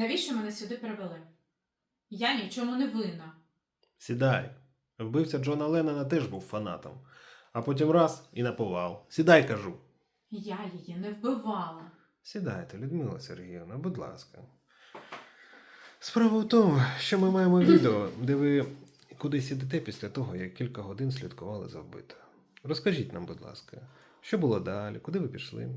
Навіщо мене сюди привели? Я ні в чому не винна. Сідай. Вбивця Джона Леннона теж був фанатом. А потім раз і наповал. Сідай, кажу. Я її не вбивала. Сідайте, Людмила Сергіївна, будь ласка. Справа в тому, що ми маємо відео, де ви кудись ідете після того, як кілька годин слідкували за вбитою. Розкажіть нам, будь ласка, що було далі, куди ви пішли?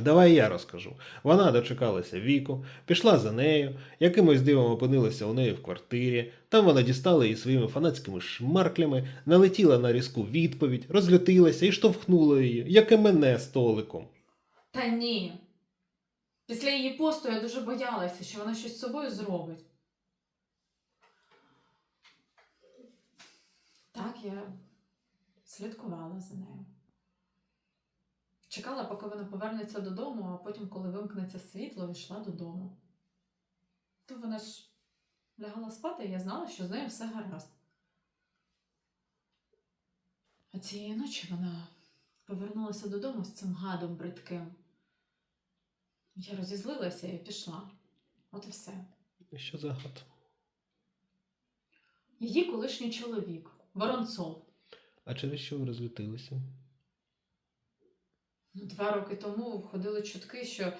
Давай я розкажу. Вона дочекалася віку, пішла за нею, якимось дивом опинилася у неї в квартирі. Там вона дістала її своїми фанатськими шмарклями, налетіла на різку відповідь, розлютилася і штовхнула її, як і мене столиком. Та ні. Після її посту я дуже боялася, що вона щось з собою зробить. Так, я слідкувала за нею. Чекала, поки вона повернеться додому, а потім, коли вимкнеться світло, йшла додому. То вона ж лягала спати, і я знала, що з нею все гаразд. А цієї ночі вона повернулася додому з цим гадом бридким. Я розізлилася і пішла. От і все. І Що за гад? Її колишній чоловік, Воронцов. А через що ви розлютилися? Ну, Два роки тому ходили чутки, що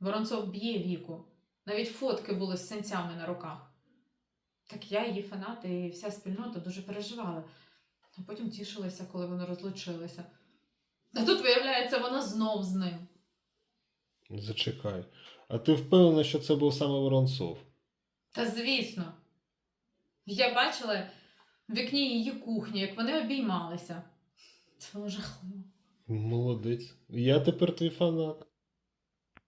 Воронцов б'є віку. Навіть фотки були з синцями на руках. Так я, її фанати і вся спільнота дуже переживали. А потім тішилися, коли вони розлучилися. А тут, виявляється, вона знов з ним. Зачекай. А ти впевнена, що це був саме Воронцов? Та звісно. Я бачила в вікні її кухні, як вони обіймалися. Це було жахливо. Молодець. Я тепер твій фанат.